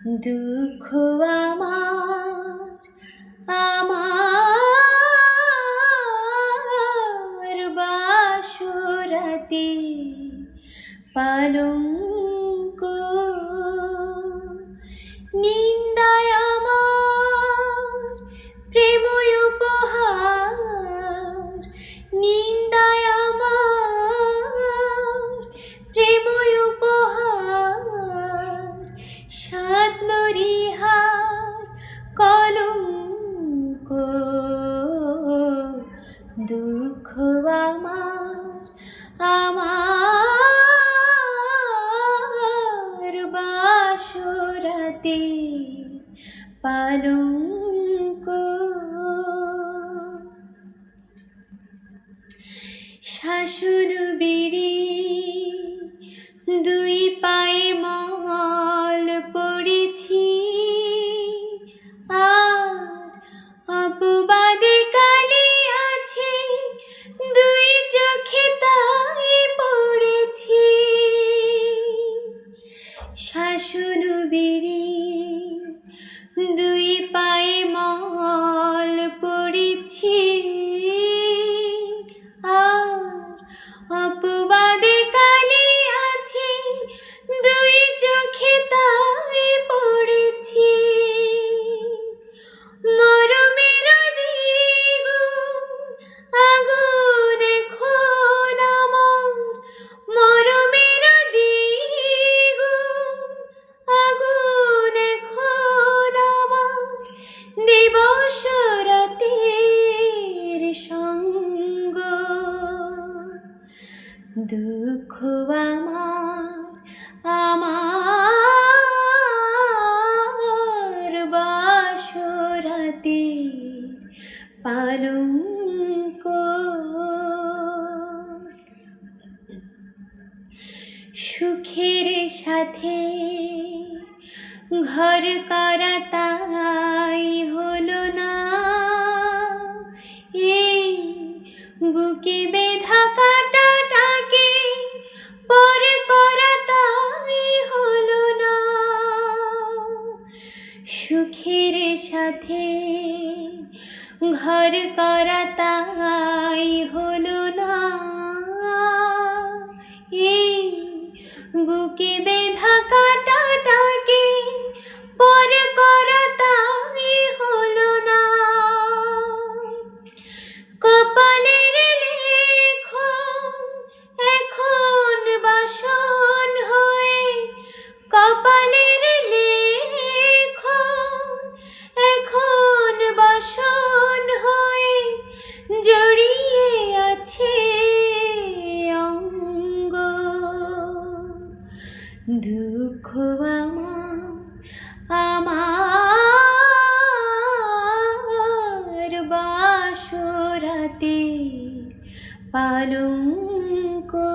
দুঃখ আমার আমার বাসুরাতে পালঙ্ক নিন্দায় আমার প্রেময় উপহার নি কলঙ্ক দুঃখ আমার আমার বাসরাতে পালঙ্ক শাসন বি do দুঃখ আমার আমার বাসরাতে পালঙ্ক সুখের সাথে ঘর করাতা সাথে ঘর করা তাই হলো না। এই বুকে বেধা দুঃখ আমার আমার পালং কো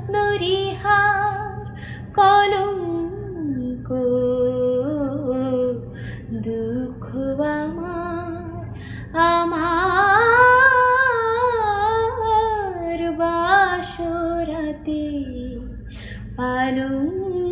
রত্নরিহার কলঙ্ক দুঃখ আমার আমার বাসরাতে পালঙ্ক।